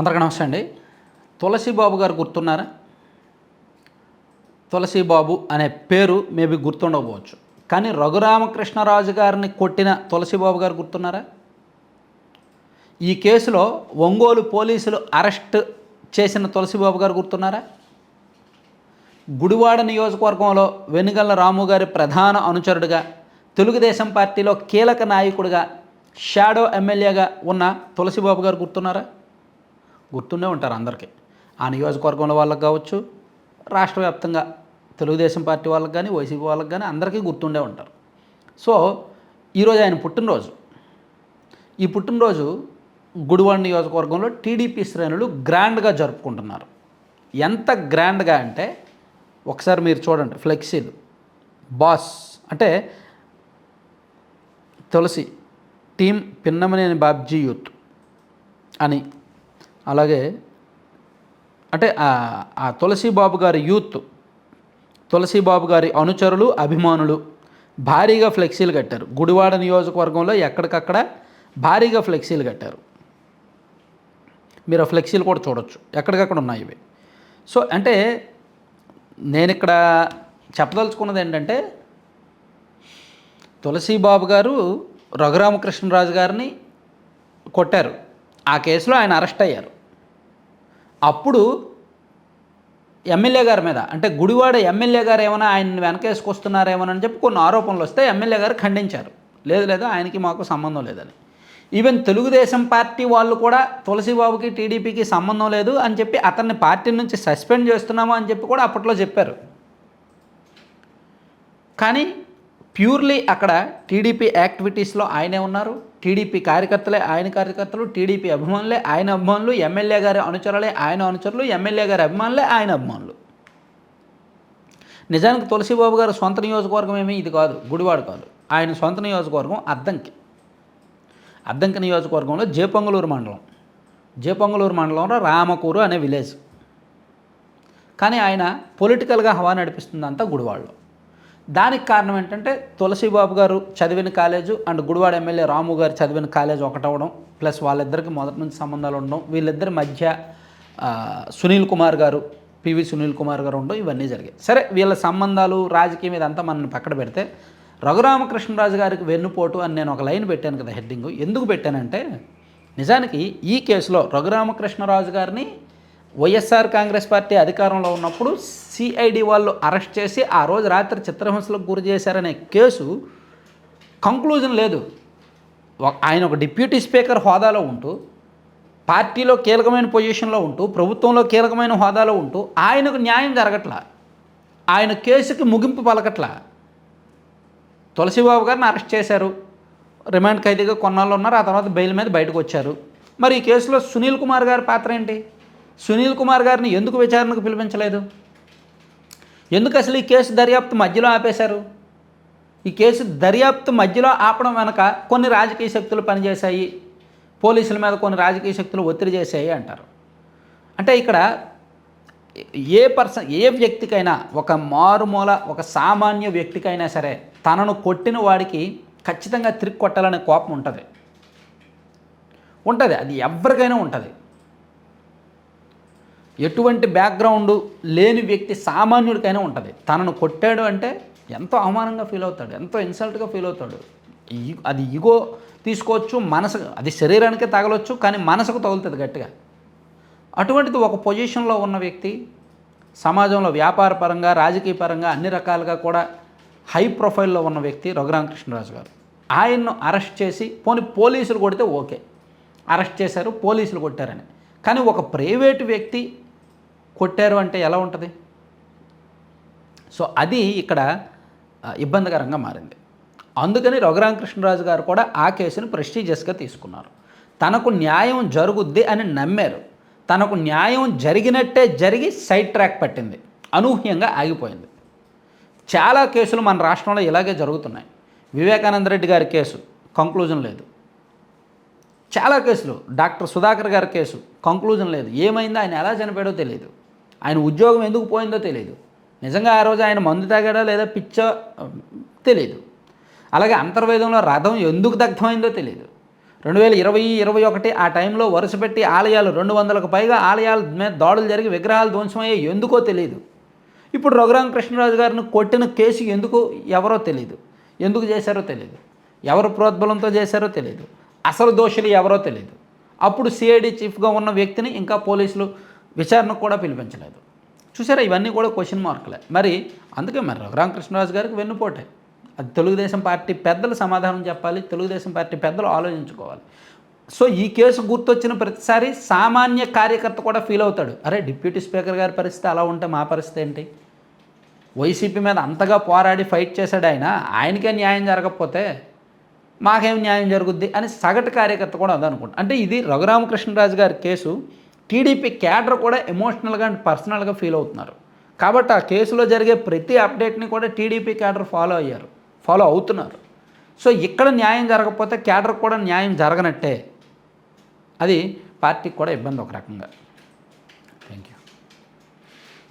అందరికీ నమస్తే అండి. తులసిబాబు గారు గుర్తున్నారా? తులసిబాబు అనే పేరు మేబీ గుర్తుండకపోవచ్చు. కానీ రఘురామకృష్ణరాజు గారిని కొట్టిన తులసిబాబు గారు గుర్తున్నారా? ఈ కేసులో ఒంగోలు పోలీసులు అరెస్ట్ చేసిన తులసిబాబు గారు గుర్తున్నారా? గుడివాడ నియోజకవర్గంలో వెనుగల్ల రాము గారి ప్రధాన అనుచరుడిగా తెలుగుదేశం పార్టీలో కీలక నాయకుడిగా షాడో ఎమ్మెల్యేగా ఉన్న తులసిబాబు గారు గుర్తున్నారా? గుర్తుండే ఉంటారు అందరికీ. ఆ నియోజకవర్గంలో వాళ్ళకి కావచ్చు రాష్ట్ర వ్యాప్తంగా తెలుగుదేశం పార్టీ వాళ్ళకి కానీ వైసీపీ వాళ్ళకి కానీ అందరికీ గుర్తుండే ఉంటారు. సో ఈరోజు ఆయన పుట్టినరోజు. ఈ పుట్టినరోజు గుడివాడ నియోజకవర్గంలో టీడీపీ శ్రేణులు గ్రాండ్గా జరుపుకుంటున్నారు. ఎంత గ్రాండ్గా అంటే ఒకసారి మీరు చూడండి ఫ్లెక్సీలు బాస్ అంటే తులసి టీం పిన్నమనేని బాబ్జీ యూత్ అని అలాగే అంటే ఆ- ఆ తులసి బాబు గారి యూత్ తులసి బాబు గారి అనుచరులు అభిమానులు భారీగా ఫ్లెక్సీలు కట్టారు. గుడివాడ నియోజకవర్గంలో ఎక్కడికక్కడ భారీగా ఫ్లెక్సీలు కట్టారు. మీరు ఆ ఫ్లెక్సీలు కూడా చూడొచ్చు. ఎక్కడికక్కడ ఉన్నాయి ఇవి. సో అంటే నేను ఇక్కడ చెప్పదలుచుకున్నది ఏంటంటే తులసీబాబు గారు రఘురామకృష్ణరాజు గారిని కొట్టారు. ఆ కేసులో ఆయన అరెస్ట్ అయ్యారు. అప్పుడు ఎమ్మెల్యే గారి మీద అంటే గుడివాడ ఎమ్మెల్యే గారు ఏమైనా ఆయన వెనకేసుకొస్తున్నారేమోనని చెప్పి కొన్ని ఆరోపణలు వస్తే ఎమ్మెల్యే గారు ఖండించారు. లేదు లేదు ఆయనకి మాకు సంబంధం లేదని. ఈవెన్ తెలుగుదేశం పార్టీ వాళ్ళు కూడా తులసిబాబుకి టీడీపీకి సంబంధం లేదు అని చెప్పి అతన్ని పార్టీ నుంచి సస్పెండ్ చేస్తున్నాము అని చెప్పి కూడా అప్పట్లో చెప్పారు. కానీ ప్యూర్లీ అక్కడ టీడీపీ యాక్టివిటీస్లో ఆయనే ఉన్నారు. టీడీపీ కార్యకర్తలే ఆయన కార్యకర్తలు టీడీపీ అభిమానులే ఆయన అభిమానులు ఎమ్మెల్యే గారి అనుచరులే ఆయన అనుచరులు ఎమ్మెల్యే గారి అభిమానులే ఆయన అభిమానులు. నిజానికి తులసిబాబు గారు సొంత నియోజకవర్గం ఏమీ? ఇది కాదు గుడివాడు కాదు. ఆయన సొంత నియోజకవర్గం అద్దంకి. అద్దంకి నియోజకవర్గంలో జేపొంగలూరు మండలం. జేపొంగలూరు మండలంలో రామకూరు అనే విలేజ్. కానీ ఆయన పొలిటికల్గా హవా నడిపిస్తుందంతా గుడివాడలో. దానికి కారణం ఏంటంటే తులసిబాబు గారు చదివిన college and Gudivada MLA Ramu గారు చదివిన కాలేజ్ ఒకటవడం ప్లస్ వాళ్ళిద్దరికి మొదటి నుంచి సంబంధాలు ఉండడం వీళ్ళిద్దరి మధ్య సునీల్ కుమార్ గారు పివి సునీల్ కుమార్ గారు ఉండడం ఇవన్నీ జరిగాయి. సరే వీళ్ళ సంబంధాలు రాజకీయం ఇదంతా మనం పక్కన పెడితే రఘురామకృష్ణరాజు గారికి వెన్నుపోటు అని నేను ఒక లైన్ పెట్టాను కదా హెడ్డింగ్. ఎందుకు పెట్టానంటే నిజానికి ఈ కేసులో రఘురామకృష్ణరాజు గారిని వైఎస్ఆర్ కాంగ్రెస్ పార్టీ అధికారంలో ఉన్నప్పుడు సిఐడి వాళ్ళు అరెస్ట్ చేసి ఆ రోజు రాత్రి చిత్రహింసలకు గురి చేశారనే కేసు కంక్లూజన్ లేదు. ఆయన ఒక డిప్యూటీ స్పీకర్ హోదాలో ఉంటూ పార్టీలో కీలకమైన పొజిషన్లో ఉంటూ ప్రభుత్వంలో కీలకమైన హోదాలో ఉంటూ ఆయనకు న్యాయం జరగట్లా? ఆయన కేసుకి ముగింపు పలకట్లా? తులసిబాబు గారిని అరెస్ట్ చేశారు. రిమాండ్ ఖైదీగా కొన్నాళ్ళు ఉన్నారు. ఆ తర్వాత బెయిల్ మీద బయటకు వచ్చారు. మరి ఈ కేసులో సునీల్ కుమార్ గారి పాత్ర ఏంటి? సునీల్ కుమార్ గారిని ఎందుకు విచారణకు పిలిపించలేదు? ఎందుకు అసలు ఈ కేసు దర్యాప్తు మధ్యలో ఆపేశారు? ఈ కేసు దర్యాప్తు మధ్యలో ఆపడం వెనక కొన్ని రాజకీయ శక్తులు పనిచేశాయి పోలీసుల మీద కొన్ని రాజకీయ శక్తులు ఒత్తిడి చేశాయి అంటారు. అంటే ఇక్కడ ఏ పర్సన్ ఏ వ్యక్తికైనా ఒక మారుమూల ఒక సామాన్య వ్యక్తికైనా సరే తనను కొట్టిన వాడికి ఖచ్చితంగా తిరిగి కొట్టాలనే కోపం ఉంటుంది. ఉంటుంది అది ఎవరికైనా ఉంటుంది. ఎటువంటి బ్యాక్గ్రౌండ్ లేని వ్యక్తి సామాన్యుడికైనా ఉంటుంది. తనను కొట్టాడు అంటే ఎంతో అవమానంగా ఫీల్ అవుతాడు ఎంతో ఇన్సల్ట్గా ఫీల్ అవుతాడు. అది ఈగో తీసుకోవచ్చు మనసు అది శరీరానికే తగలొచ్చు కానీ మనసుకు తగులుతుంది గట్టిగా. అటువంటిది ఒక పొజిషన్లో ఉన్న వ్యక్తి సమాజంలో వ్యాపార పరంగా రాజకీయ పరంగా అన్ని రకాలుగా కూడా హై ప్రొఫైల్లో ఉన్న వ్యక్తి రఘురామకృష్ణరాజు గారు. ఆయన్ను అరెస్ట్ చేసి పోనీ పోలీసులు కొడితే ఓకే. అరెస్ట్ చేశారు పోలీసులు కొట్టారని. కానీ ఒక ప్రైవేటు వ్యక్తి కొట్టారు అంటే ఎలా ఉంటుంది? సో అది ఇక్కడ ఇబ్బందికరంగా మారింది. అందుకని రఘురామకృష్ణరాజు గారు కూడా ఆ కేసును ప్రెస్టీజియస్గా తీసుకున్నారు. తనకు న్యాయం జరుగుద్ది అని నమ్మారు. తనకు న్యాయం జరిగినట్టే జరిగి సైడ్ ట్రాక్ పట్టింది. అనూహ్యంగా ఆగిపోయింది. చాలా కేసులు మన రాష్ట్రంలో ఇలాగే జరుగుతున్నాయి. వివేకానంద రెడ్డి గారి కేసు కంక్లూజన్ లేదు. చాలా కేసులు. డాక్టర్ సుధాకర్ గారి కేసు కంక్లూజన్ లేదు. ఏమైందో? ఆయన ఎలా చనిపోయాడో తెలియదు ఆయన ఉద్యోగం ఎందుకు పోయిందో తెలియదు నిజంగా ఆ రోజు ఆయన మందు తాగాడో లేదా పిచ్చో తెలియదు అలాగే అంతర్వేదంలో రథం ఎందుకు దగ్ధమైందో తెలియదు రెండు వేల ఇరవై ఇరవై ఒకటి ఆ టైంలో వరుసపెట్టి ఆలయాలు రెండు వందలకు పైగా ఆలయాల మీద దాడులు జరిగి విగ్రహాలు ధ్వంసమయ్యాయి ఎందుకో తెలియదు ఇప్పుడు రఘురామకృష్ణరాజు గారిని కొట్టిన కేసు ఎందుకు ఎవరో తెలియదు ఎందుకు చేశారో తెలియదు ఎవరు ప్రోద్బలంతో చేశారో తెలియదు అసలు దోషులు ఎవరో తెలియదు అప్పుడు సిఐడి చీఫ్గా ఉన్న వ్యక్తిని ఇంకా పోలీసులు విచారణకు కూడా పిలిపించలేదు. చూసారా ఇవన్నీ కూడా క్వశ్చన్ మార్కులే మరి అందుకే మరి రఘురామకృష్ణరాజు గారికి వెన్నుపోటే. అది తెలుగుదేశం పార్టీ పెద్దలు సమాధానం చెప్పాలి తెలుగుదేశం పార్టీ పెద్దలు ఆలోచించుకోవాలి. సో ఈ కేసు గుర్తొచ్చిన ప్రతిసారి సామాన్య కార్యకర్త కూడా ఫీల్ అవుతాడు. అరే డిప్యూటీ స్పీకర్ గారి పరిస్థితి అలా ఉంటే మా పరిస్థితి ఏంటి? వైసీపీ మీద అంతగా పోరాడి ఫైట్ చేశాడు ఆయన ఆయనకే న్యాయం జరగకపోతే మాకేం న్యాయం జరుగుద్ది అని సగటు కార్యకర్త కూడా ఉందనుకుంటా అంటే ఇది రఘురామకృష్ణరాజు గారి కేసు. టీడీపీ క్యాడర్ కూడా ఎమోషనల్గా అండ్ పర్సనల్గా ఫీల్ అవుతున్నారు. కాబట్టి ఆ కేసులో జరిగే ప్రతి అప్డేట్ని కూడా టీడీపీ క్యాడర్ ఫాలో అయ్యారు. ఫాలో అవుతున్నారు. సో ఇక్కడ న్యాయం జరగకపోతే క్యాడర్ కూడా న్యాయం జరగనట్టే. అది పార్టీకి కూడా ఇబ్బంది ఒక రకంగా.